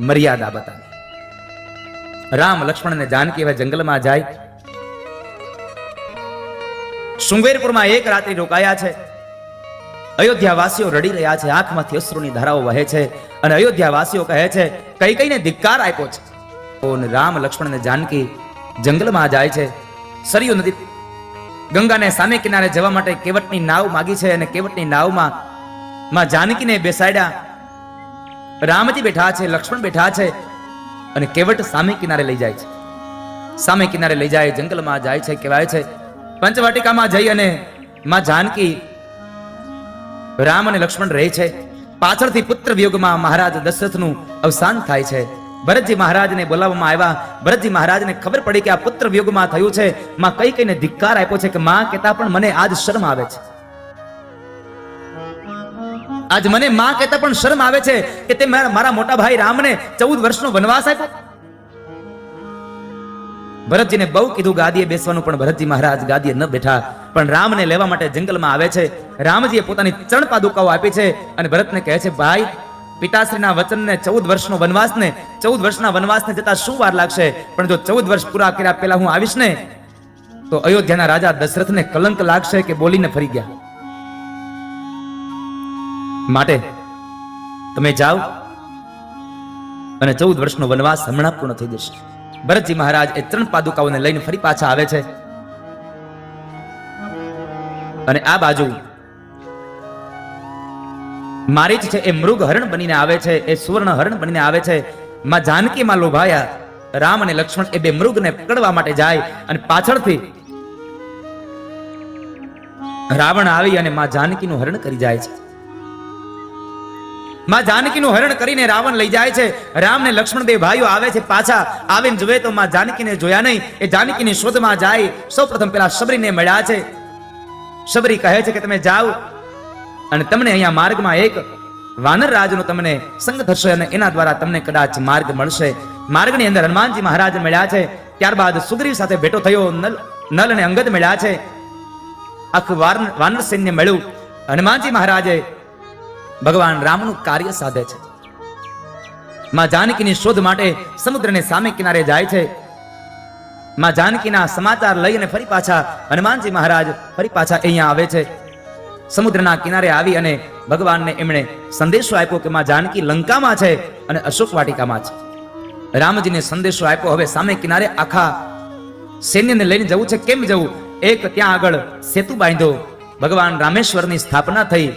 મર્યાદા બતાવી. રામ લક્ષ્મણ જાનકી હવે જંગલમાં જાય. શૃંગેરપુરમાં એક રાત્રિ રોકાયા છે. અયોધ્યા વાસીઓ રડી રહ્યા છે, આંખમાંથી અશ્રુની ધારાઓ વહે છે અને અયોધ્યા વાસીઓ કહે છે, કઈ કઈને ધિક્કાર આપ્યો છે. રામ લક્ષ્મણ અને જાનકી જંગલમાં જાય છે. સરયુ નદી ગંગાને સામે કિનારે જવા માટે કેવટની નાવ માગી છે અને કેવટની નાવમાં માં જાનકીને બેસાડ્યા. રામજી બેઠા છે, લક્ષ્મણ બેઠા છે અને કેવટ સામે કિનારે લઈ જાય છે. સામે કિનારે લઈ જાય, જંગલમાં જાય છે, કહેવાય છે, પંચવાટિકામાં જઈ અને માં જાનકી રામ અને લક્ષ્મણ રહે છે. પાછળથી પુત્ર વિયોગમાં મહારાજ દશરથનું અવસાન થાય છે. ભરતજી મહારાજને બોલાવવામાં આવ્યા. ભરતજી મહારાજને ખબર પડી કે આ પુત્ર વિયોગમાં થયું છે. માં કઈ કઈને ધિક્કાર આપ્યો છે કે માં કહેતા પણ મને આજ શરમ આવે છે. આજ મને માં કહેતા પણ શરમ આવે છે કે તે મારા મોટા ભાઈ રામને ચૌદ વર્ષનો વનવાસ આપ્યો. ભરતજીને બહુ કીધું, ગાદીએ બેસવાનું પણ ભરતજી મહારાજ ગાદીએ ન બેઠા. પણ રામને લેવા માટે જંગલમાં આવે છે. રામજીએ પોતાની ચરણ પાદુકાઓ આપી છે અને ભરતને કહે છે, ભાઈ, પિતાશ્રીના વચનને ચૌદ વર્ષનો વનવાસને ચૌદ વર્ષના વનવાસને જતા શું વાર લાગશે? પણ જો ચૌદ વર્ષ પૂરા કર્યા પહેલા હું આવીશ ને, તો અયોધ્યાના રાજા દશરથને કલંક લાગશે કે બોલીને ફરી ગયા. માટે તમે જાઓ અને ચૌદ વર્ષનો વનવાસ હમણાં પૂર્ણ થઈ જશે. ભરતજી મહારાજ એ ત્રણ પાદુકાઓને લઈને ફરી પાછા આવે છે. અને આ બાજુ મારીચ છે એ મૃગ હરણ બનીને આવે છે, એ સુવર્ણ હરણ બનીને આવે છે. માં જાનકીમાં લોભાયા, રામ અને લક્ષ્મણ એ બે મૃગને પકડવા માટે જાય અને પાછળથી રાવણ આવી અને માં જાનકીનું હરણ કરી જાય છે. માં જાનકીનું હરણ કરીને રાવણ લઈ જાય છે. રામ ને લક્ષ્મણ બે ભાઈઓ આવે છે પાછા. આવીને જોવે તો માં જાનકીને જોયા નહીં. એ જાનકીની શોધમાં જાય. સૌપ્રથમ પેલા શબરીને મળ્યા છે. શબરી કહે છે કે તમે જાઓ અને તમને અહીંયા માર્ગમાં એક વાનર રાજનો તમને સંગ થશે અને એના દ્વારા તમને કદાચ માર્ગ મળશે. માર્ગની અંદર હનુમાનજી મહારાજ મળ્યા છે. ત્યારબાદ સુગ્રીવ સાથે ભેટો થયો. નલ નલ અને અંગદ મળ્યા છે. આખું વાન- વાનર સૈન્ય મળ્યું. હનુમાનજી મહારાજે ભગવાન રામનું કાર્ય સાધે છે. માં જાનકીની શોધ માટે સમુદ્રને સામે કિનારે જાય છે. માં જાનકીના સમાચાર લઈને ફરી પાછા હનુમાનજી મહારાજ ફરી પાછા અહીંયા આવે છે. સમુદ્રના કિનારે આવી અને ભગવાનને એમણે સંદેશો આપ્યો કે માં જાનકી લંકામાં છે અને અશોક વાટિકામાં છે. રામજીને સંદેશો આપ્યો, હવે સામે કિનારે આખા સૈન્યને લઈને જવું છે. કેમ જવું? એક ત્યાં આગળ સેતુ બાંધ્યો ભગવાન રામેશ્વરની સ્થાપના થઈ.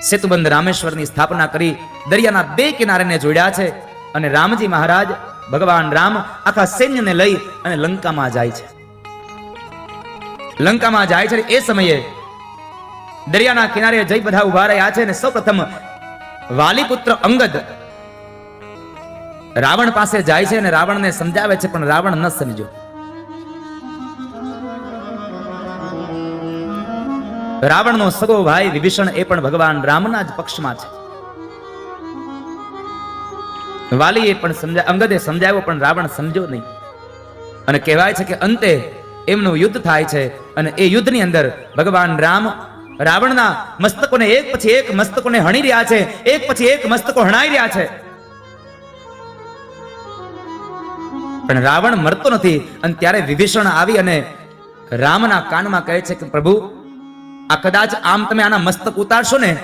સેતુબંધ રામેશ્વરની સ્થાપના કરી દરિયાના બે કિનારેને જોડ્યા છે અને રામજી મહારાજ ભગવાન રામ આખા સૈન્યને લઈ અને લંકામાં જાય છે. લંકામાં જાય છે એ સમયે દરિયાના કિનારે જઈ બધા ઊભા રહ્યા છે અને સૌપ્રથમ વાલીપુત્ર અંગદ રાવણ પાસે જાય છે અને રાવણને સમજાવે છે, પણ રાવણ ન સમજો રાવણનો સગો ભાઈ વિભીષણ એ પણ ભગવાન રામના જ પક્ષમાં છે. વાલીએ પણ સમજા, અંગદે સમજાવ્યો, પણ રાવણ સમજો નહીં. અને કહેવાય છે કે અંતે એમનું યુદ્ધ થાય છે અને એ યુદ્ધની અંદર ભગવાન રામ રાવણના મસ્તકોને એક પછી એક મસ્તકોને હણી રહ્યા છે, એક પછી એક મસ્તકો હણાઈ રહ્યા છે. પણ રાવણ મરતો નથી અને ત્યારે વિભીષણ આવી અને રામના કાનમાં કહે છે કે પ્રભુ આ કદાચ આમ તમે આના મસ્તક ઉતારશો ને,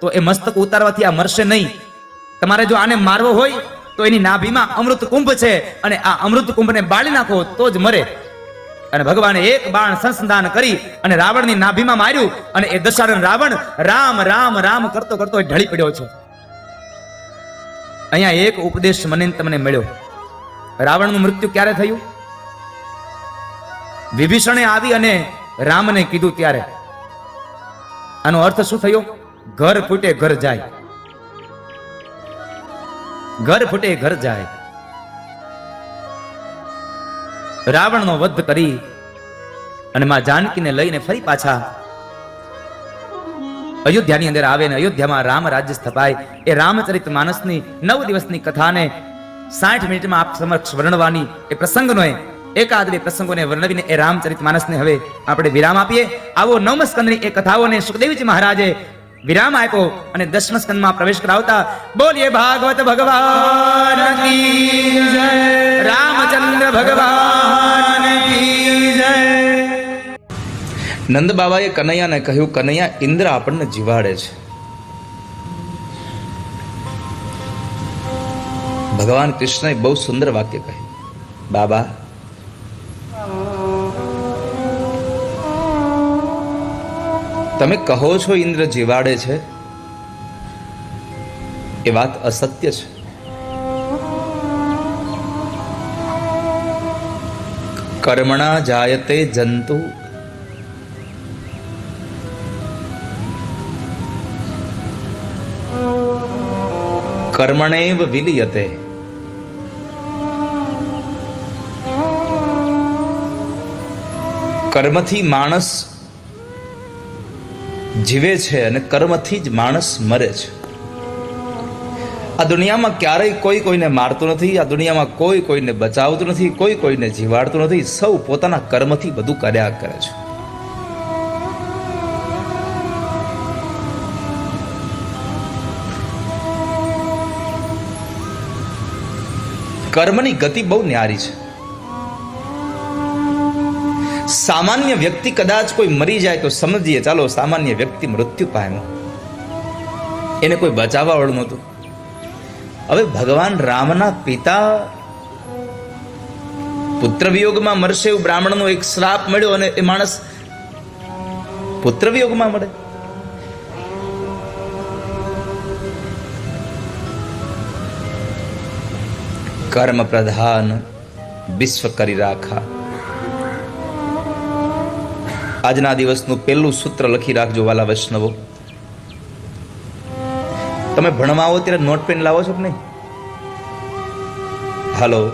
તો એ મસ્તક ઉતારવાથી આ મરશે નહીં. તમારે જો આને મારવો હોય, તો એની નાભીમાં અમૃત કુંભ છે અને આ અમૃત કુંભને બાળી નાખો તો જ મરે. અને ભગવાને એક બાણ સંસંધાન કરી અને રાવણની નાભીમાં માર્યું અને એ દશારણ રાવણ રામ રામ રામ કરતો કરતો ઢળી પડ્યો છે. અહીંયા એક ઉપદેશ મને તમને મળ્યો. રાવણનું મૃત્યુ ક્યારે થયું? વિભીષણે આવી અને રામને કીધું ત્યારે. આનો અર્થ શું થયો? ઘર ફૂટે ઘર જાય. ઘર ફૂટે ઘર જાય. રાવણનો વધ કરી અને માં જાનકીને લઈને ફરી પાછા અયોધ્યાની અંદર આવે ને અયોધ્યામાં રામ રાજ્ય સ્થપાય. એ રામચરિત માનસની નવ દિવસની કથાને સાઠ મિનિટમાં આપ સમક્ષ વર્ણવાની એ પ્રસંગનો એકાદ બે પ્રસંગોને વર્ણવીને એ રામચરિત માનસને હવે આપણે વિરામ આપીએ. આવો નવમ એ કથાઓને સુખદેવજી મહારાજે વિરામ આપ્યો અને દસમ સ્કંદમાં પ્રવેશ કરાવતા બોલીએ, ભાગવત ભગવાન રામચંદ્ર ભગવાન નંદ બાબાએ કનૈયાને કહ્યું, કનૈયા, ઇન્દ્ર આપણને જીવાડે છે. ભગવાન કૃષ્ણએ બહુ સુંદર વાક્ય કહ્યું. બાબા તમે કહો છો ઇન્દ્ર જીવાડે છે? એ વાત અસત્ય છે. કર્મણા જાયતે જંતુ. કર્મણેવ વિલિયતે. કર્મથી માણસ જીવે છે અને કર્મથી જ માણસ મરે છે. આ દુનિયામાં ક્યારેય કોઈ કોઈને મારતું નથી, આ દુનિયામાં કોઈ કોઈને બચાવતું નથી, કોઈ કોઈને જીવાડતું નથી, સૌ પોતાના કર્મથી બધું કર્યા કરે છે. કર્મની ગતિ બહુ ન્યારી છે. સામાન્ય વ્યક્તિ કદાચ કોઈ મરી જાય તો સમજીએ, ચાલો સામાન્ય વ્યક્તિ મૃત્યુ પામ્યો એને કોઈ બચાવવા વાળું નહોતું. હવે ભગવાન રામના પિતા પુત્ર વિયોગમાં મરશે એવું બ્રાહ્મણનો એક શ્રાપ મળ્યો અને એ માણસ પુત્રવિયોગમાં મળે. કર્મ પ્રધાન વિશ્વ કરી રાખા. આજના દિવસનું પહેલું સૂત્ર લખી રાખજો, વાલા વૈષ્ણવો. તમે ભણવા આવો ત્યારે નોટ પેન લાવો છો કે નહીં? હાલો.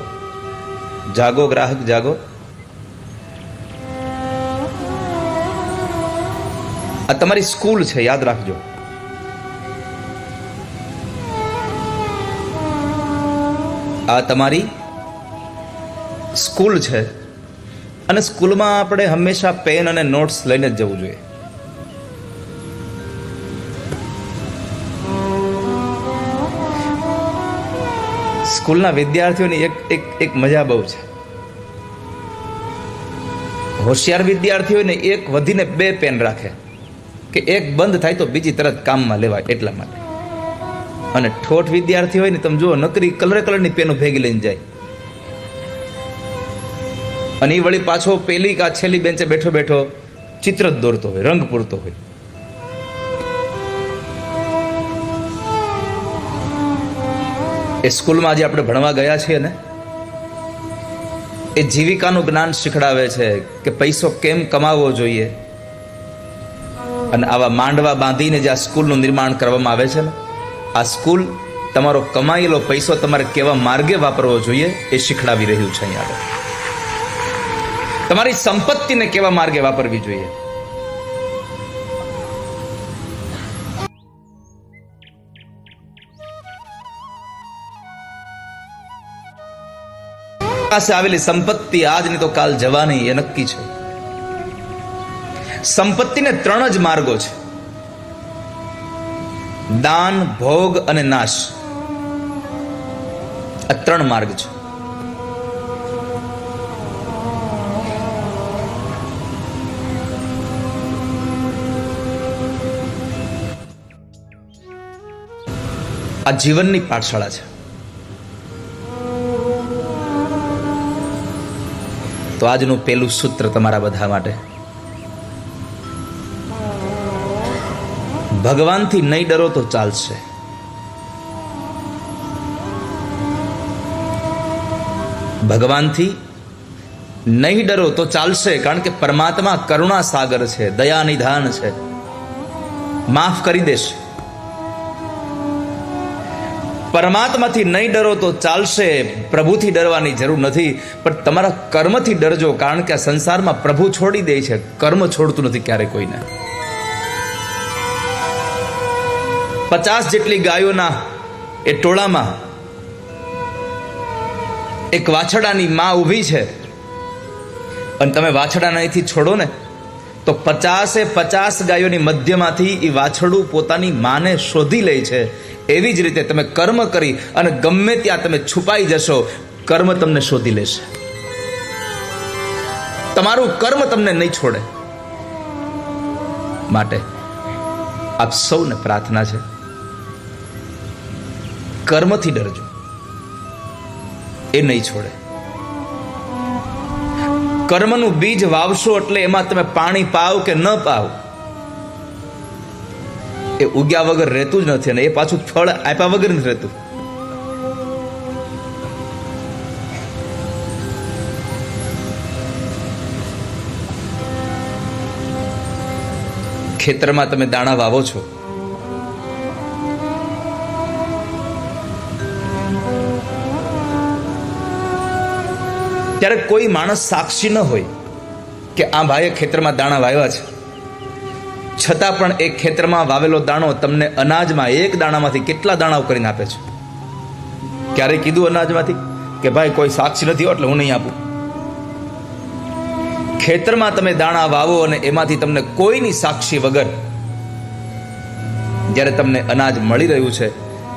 જાગો ગ્રાહક, જાગો. આ તમારી સ્કૂલ છે, યાદ રાખજો. આ તમારી સ્કૂલ છે. અને સ્કૂલમાં આપણે હંમેશા પેન અને નોટ્સ લઈને જ જવું જોઈએ. સ્કૂલના વિદ્યાર્થીઓની એક એક એક મજા બહુ છે. હોશિયાર વિદ્યાર્થીઓને એક વધીને બે પેન રાખે. કે એક બંધ થાય તો બીજી તરત કામમાં લેવાય એટલા માટે. અને ઠોઠ વિદ્યાર્થી હોય ને તમે જુઓ, નકરી કલરે કલરની પેનો ભેગી લઈને જાય. અને એ વળી પાછો પેલી કા છેલ્લી બેન્ચે બેઠો બેઠો ચિત્ર જ દોરતો હોય, રંગ પૂરતો હોય. એ સ્કૂલમાં આજે આપણે ભણવા ગયા છીએ ને, એ જીવિકાનું જ્ઞાન શીખડાવે છે કે પૈસો કેમ કમાવવો જોઈએ અને આવા માંડવા બાંધીને જે આ સ્કૂલનું નિર્માણ કરવામાં આવે છે ને, આ સ્કૂલ તમારો કમાયેલો પૈસો તમારે કેવા માર્ગે વાપરવો જોઈએ એ શીખડાવી રહ્યું છે અહીંયા આગળ. તમારી સંપત્તિને કેવા માર્ગે વાપરવી જોઈએ? પાસે આવેલી સંપત્તિ આજની તો કાલ જવાની એ નક્કી છે. સંપત્તિને ત્રણ જ માર્ગો છે. દાન, ભોગ અને નાશ. આ ત્રણ માર્ગ છે. આ જીવનની પાઠશાળા છે. તો આજનું પેલું સૂત્ર તમારા બધા માટે. ભગવાનથી નહીં ડરો તો ચાલશે. ભગવાનથી નહીં ડરો તો ચાલશે, કારણ કે પરમાત્મા કરુણા સાગર છે દયા નિધાન છે. માફ કરી દેશે. પરમાત્માથી નહીં ડરો તો ચાલશે. પ્રભુથી ડરવાની જરૂર નથી. પણ તમારા કર્મથી ડરજો, કારણ કે આ સંસારમાં પ્રભુ છોડી દે છે. કર્મ છોડતું નથી ક્યારે કોઈને. પચાસ જેટલી ગાયોના એ ટોળામાં એક વાછડાની માં ઊભી છે. અને તમે વાછડાને અહીંથી છોડો ને તો પચાસે પચાસ ગાયોની મધ્યમાંથી એ વાછડું પોતાની માને શોધી લે છે. એવી જ રીતે તમે કર્મ કરી અને ગમે ત્યાં તમે છુપાઈ જશો, કર્મ તમને શોધી લેશે. તમારું કર્મ તમને નહીં છોડે. માટે આપ સૌને પ્રાર્થના છે. કર્મથી ડરજો. એ નહીં છોડે. કર્મનું બીજ વાવશો એટલે એમાં તમે પાણી પાવ કે ન પાવ? એ ઉગ્યા વગર રહેતું જ નથી અને એ પાછું ફળ આપ્યા વગર નથી રહેતું. ખેતરમાં તમે દાણા વાવો છો. ત્યારે કોઈ માણસ સાક્ષી ન હોય કે આ ભાઈએ ખેતરમાં દાણા વાવ્યા છે. છતાં પણ એ ખેતરમાં વાવેલો દાણો તમને અનાજમાં એક દાણામાંથી કેટલા દાણાઓ કરીને આપે છે? ક્યારેય કીધું અનાજમાંથી કે ભાઈ કોઈ સાક્ષી નથી એટલે હું નહીં આપું. ખેતરમાં તમે દાણા વાવો અને એમાંથી તમને કોઈની સાક્ષી વગર જ્યારે તમને અનાજ મળી રહ્યું છે,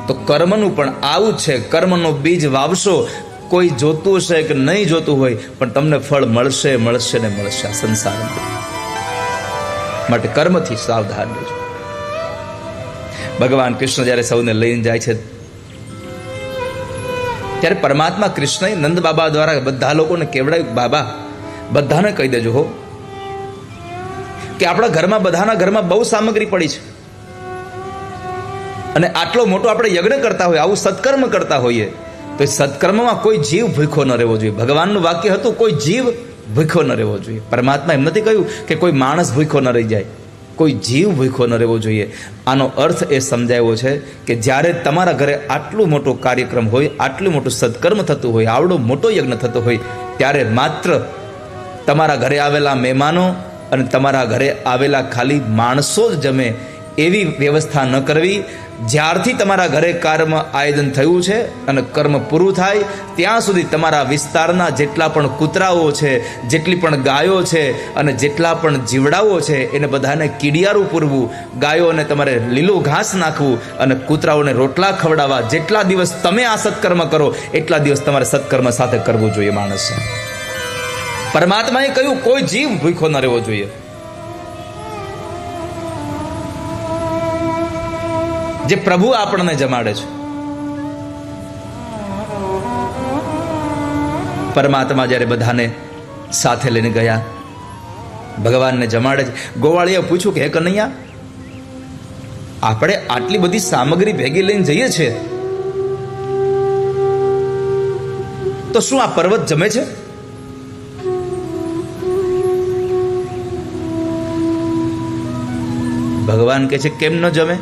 તો કર્મનું પણ આવું છે. કર્મનો બીજ વાવશો કોઈ જોતું છે કે નહીં જોતું હોય, પણ તમને ફળ મળશે મળશે ને મળશે આ સંસારમાં. માટે કર્મથી સાવધાન રહેજો. ભગવાન કૃષ્ણ જ્યારે સૌને લઈને જાય છે, ત્યારે પરમાત્મા કૃષ્ણએ નંદ બાબા દ્વારા બધા લોકોને કેવડાવ્યું બાબા, બધાને કહી દેજો હો, કે આપણા ઘરમાં બધાના ઘરમાં બહુ સામગ્રી પડી છે. અને આટલો મોટો આપણે યજ્ઞ કરતા હોય, આવું સત્કર્મ કરતા હોઈએ તો એ સત્કર્મમાં કોઈ જીવ ભૂખો ન રહેવો જોઈએ. ભગવાનનું વાક્ય હતું, કોઈ જીવ ભૂખો ન રહેવો જોઈએ. પરમાત્મા એમ નથી કહ્યું કે કોઈ માણસ ભૂખો ન રહી જાય. કોઈ જીવ ભૂખો ન રહેવો જોઈએ. આનો અર્થ એ સમજાયો છે કે જ્યારે તમારા ઘરે આટલું મોટો કાર્યક્રમ હોય, આટલું મોટું સત્કર્મ થતું હોય, આવડો મોટો યજ્ઞ થતો હોય, ત્યારે માત્ર તમારા ઘરે આવેલા મહેમાનો અને તમારા ઘરે આવેલા ખાલી માણસો જ જમે એવી વ્યવસ્થા ન કરવી જ્યારથી તમારા ઘરે કર્મ આયોજન થયું છે અને કર્મ પૂરું થાય, ત્યાં સુધી તમારા વિસ્તારના જેટલા પણ કૂતરાઓ છે, જેટલી પણ ગાયો છે અને જેટલા પણ જીવડાઓ છે, એને બધાને કીડિયારું પૂરવું, ગાયોને તમારે લીલું ઘાસ નાખવું અને કૂતરાઓને રોટલા ખવડાવવા. જેટલા દિવસ તમે આ સત્કર્મ કરો, એટલા દિવસ તમારે સત્કર્મ સાથે કરવું જોઈએ માણસે. પરમાત્માએ કહ્યું, કોઈ જીવ ભૂખો ન રહેવો જોઈએ. જે પ્રભુ આપણને જમાડે છે. પરમાત્મા જ્યારે બધાને સાથે લઈને ગયા, ભગવાનને જમાડે છે. ગોવાળીએ પૂછ્યું કે, હે કનૈયા, આપણે આટલી બધી સામગ્રી ભેગી લઈને જઈએ છીએ તો શું આ પર્વત જમે છે? ભગવાન કહે છે, કેમ ન જમે?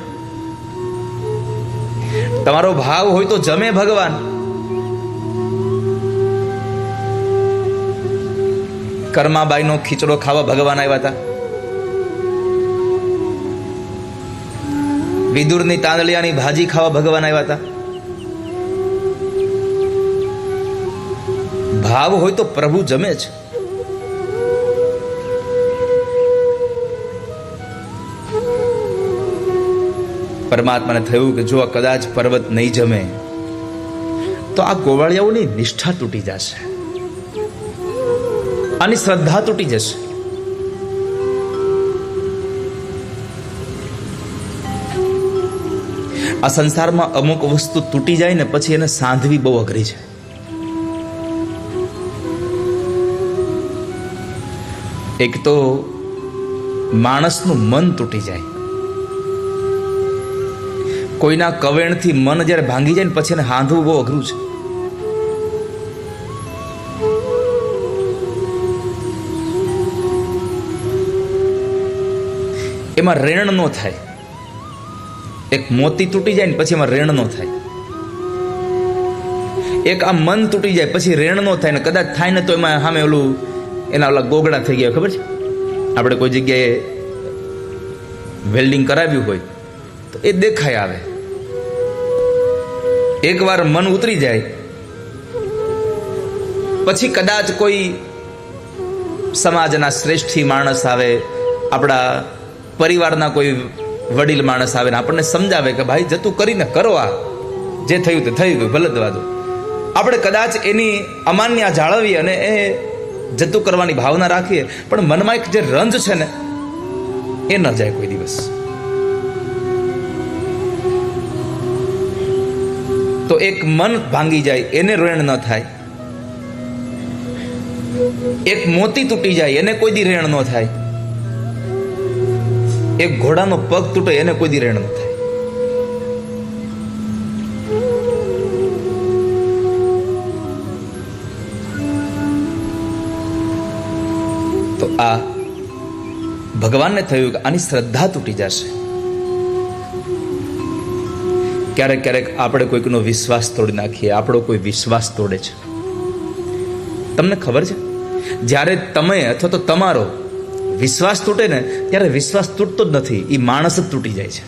તમારો ભાવ હોય તો જમે ભગવાન. કર્માબાઈનો ખીચડો ખાવા ભગવાન આવ્યા હતા. વિદુરની તાંદલિયાની ભાજી ખાવા ભગવાન આવ્યા હતા. ભાવ હોય તો પ્રભુ જમે છે પરમાત્માને થયું કે જો આ કદાચ પર્વત નહીં જમે, તો આ ગોવાળિયાઓની નિષ્ઠા તૂટી જશે. આની શ્રદ્ધા તૂટી જશે. આ સંસારમાં અમુક વસ્તુ તૂટી જાય ને પછી એને સાંધવી બહુ અઘરી છે. એક તો માણસનું મન તૂટી જાય. કોઈના કવેણથી મન જ્યારે ભાંગી જાય ને પછી એને હાંધવું બહુ અઘરું છે. એમાં રેણ ન થાય. એક મોતી તૂટી જાય ને પછી એમાં રેણ ન થાય. એક આ મન તૂટી જાય પછી રેણ ન થાય ને કદાચ થાય ને તો એમાં સામે ઓલું એના ઓલા ગોગડા થઈ ગયા, ખબર છે? આપણે કોઈ જગ્યાએ વેલ્ડિંગ કરાવ્યું હોય તો એ દેખાય આવે. એકવાર મન ઉતરી જાય. પછી કદાચ કોઈ સમાજના શ્રેષ્ઠી માણસ આવે, આપણા પરિવારના કોઈ વડીલ માણસ આવે ને આપણને સમજાવે કે ભાઈ જતું કરીને કરો આ. જે થયું તે થઈ ગયું ભલે દવા આપણે કદાચ એની અમાન્ય જાળવી અને એ જતું કરવાની ભાવના રાખીએ, પણ મનમાં એક જે રંજ છે ને, એ ન જાય કોઈ દિવસ. તો એક મન ભાંગી જાય, એને રેણ ન થાય. એક મોતી તૂટી જાય, એને કોઈ દી રેણ ન થાય. એક ઘોડાનો પગ તૂટે, એને કોઈ દી રેણ ન થાય. તો આ ભગવાનને થયું કે આની શ્રદ્ધા તૂટી જશે. ક્યારેક ક્યારેક આપણે કોઈકનો વિશ્વાસ તોડી નાખીએ, આપણો કોઈ વિશ્વાસ તોડે છે. તમને ખબર છે? જ્યારે તમે અથવા તો તમારો વિશ્વાસ તૂટે ને, ત્યારે વિશ્વાસ તૂટતો જ નથી. એ માણસ જ તૂટી જાય છે.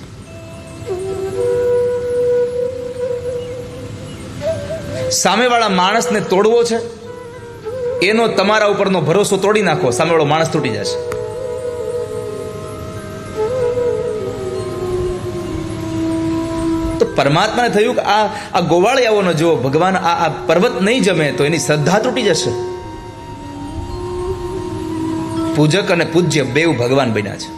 સામેવાળા માણસને તોડવો છે. એનો તમારા ઉપરનો ભરોસો તોડી નાખો. સામેવાળો માણસ તૂટી જશે. તો પરમાત્માને થયું કે આ આ ગોવાળિયાઓનો જો ભગવાન આ આ પર્વત નહીં જમે તો એની શ્રદ્ધા તૂટી જશે. પૂજક અને પૂજ્ય બેવ ભગવાન બન્યા છે.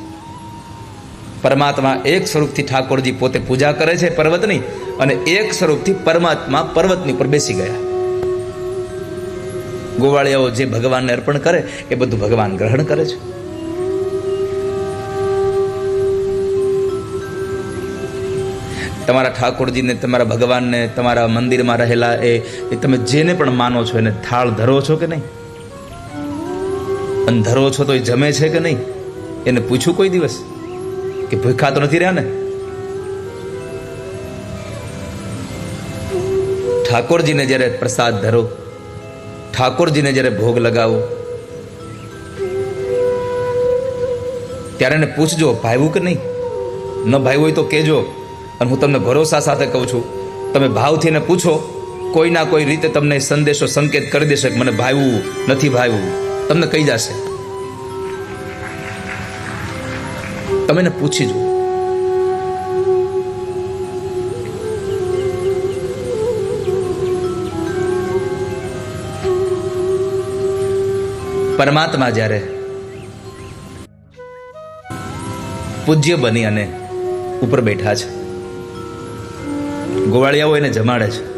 પરમાત્મા એક સ્વરૂપથી ઠાકોરજી પોતે પૂજા કરે છે પર્વતની અને એક સ્વરૂપથી પરમાત્મા પર્વતની ઉપર બેસી ગયા. ગોવાળિયાઓ જે ભગવાનને અર્પણ કરે, એ બધું ભગવાન ગ્રહણ કરે છે. તમારા ઠાકોરજીને, તમારા ભગવાનને, તમારા મંદિરમાં રહેલા એ તમે જેને પણ માનો છો, એને થાળ ધરો છો કે નહીં? અને ધરો છો તો એ જમે છે કે નહીં? એને પૂછ્યું કોઈ દિવસ? કે ભૂખા તો નથી રહ્યા ને? ઠાકોરજીને જ્યારે પ્રસાદ ધરો, ઠાકોરજીને જ્યારે ભોગ લગાવો, ત્યારે એને પૂછજો, ભાવ્યું કે નહીં? ન ભાઈ હોય તો કહેજો. અને હું તમને ભરોસા સાથે કહું છું, તમે ભાવથી એને પૂછો, કોઈના કોઈ રીતે તમને સંદેશો સંકેત કરી દેશે કે મને ભાવ્યું નથી ભાવ્યું. તમને કહી જશે. તમે એને પૂછી જુઓ. પરમાત્મા જ્યારે પૂજ્ય બની અને ઉપર બેઠા છે ગોવાળિયાઓ એને જમાડે છે.